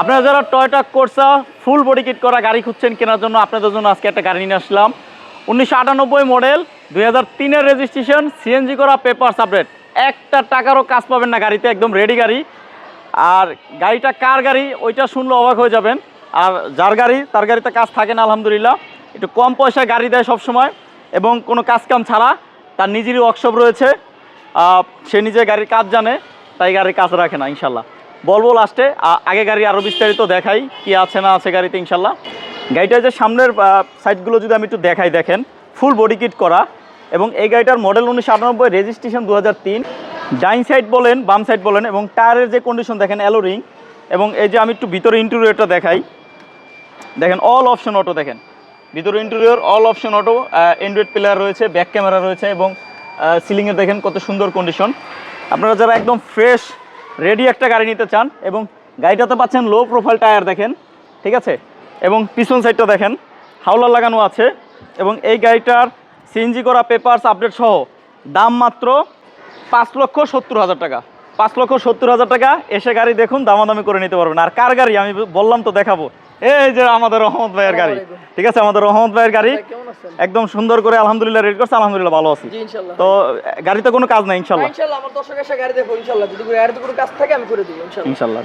আপনারা যারা Toyota Corsa full body kit করা গাড়ি খুঁজছেন কেনার জন্য, আপনাদের জন্য আজকে একটা গাড়ি নিয়ে আসলাম। উনিশশো আটানব্বই মডেল দুই হাজার তিনের রেজিস্ট্রেশন সিএনজি করা পেপার আপডেট একটা টাকারও কাজ পাবেন না গাড়িতে, একদম রেডি গাড়ি। আর গাড়িটা কার গাড়ি, ওইটা শুনলে অবাক হয়ে যাবেন। আর যার গাড়ি, তার গাড়িতে কাজ থাকে না, আলহামদুলিল্লাহ। একটু কম পয়সায় গাড়ি দেয় সবসময়, এবং কোনো কাজ কাম ছাড়া তার নিজেরই ওয়ার্কশপ রয়েছে। সে নিজে গাড়ির কাজ জানে, তাই গাড়ির কাজ রাখে না, ইনশাল্লাহ। বলব লাস্টে আগে গাড়ি আরও বিস্তারিত দেখাই কি আছে না আছে গাড়িতে ইনশাল্লাহ গাড়িটার যে সামনের সাইডগুলো যদি আমি একটু দেখাই, দেখেন ফুল বডি কিট করা এবং এই গাড়িটার মডেল উনিশশো আটানব্বই রেজিস্ট্রেশন দু হাজার তিন। ডাইন সাইড বলেন, বাম সাইড বলেন এবং টায়ারের যে কন্ডিশন দেখেন অ্যালোরিং এবং এই যে আমি একটু ভিতরে ইন্টেরিয়রটা দেখাই, দেখেন অল অপশন অটো দেখেন। ভিতরে interior all option auto android player রয়েছে ব্যাক ক্যামেরা রয়েছে এবং সিলিংয়ে দেখেন কত সুন্দর কন্ডিশন আপনারা যারা একদম ফ্রেশ রেডি একটা গাড়ি নিতে চান এবং গাড়িটাতে পাচ্ছেন লো প্রোফাইল টায়ার দেখেন, ঠিক আছে? এবং পিছন সাইডটা দেখেন হাওলার লাগানো আছে এবং এই গাড়িটার সিএনজি করা পেপারস আপডেট সহ দাম মাত্র পাঁচ লক্ষ সত্তর হাজার টাকা। পাঁচ লক্ষ সত্তর হাজার টাকা, এসে গাড়ি দেখুন, দামাদামি করে নিতে পারবেন। আর কার গাড়ি? আমি বললাম তো দেখাবো। এই যে আমাদের রহমত ভাইয়ের গাড়ি। ঠিক আছে আমাদের রহমত ভাইয়ের গাড়ি? একদম সুন্দর করে আলহামদুলিল্লাহ রেড করছে আলহামদুলিল্লাহ ভালো আছি। তো গাড়িতে কোনো কাজ নাই ইনশাল্লাহ ইনশাল্লাহ আমার দর্শক এসে গাড়ি দেখো ইনশাল্লাহ যদি গাড়িতে কোনো কাজ থাকে আমি করে দিই ইনশাল্লাহ ইনশাল্লাহ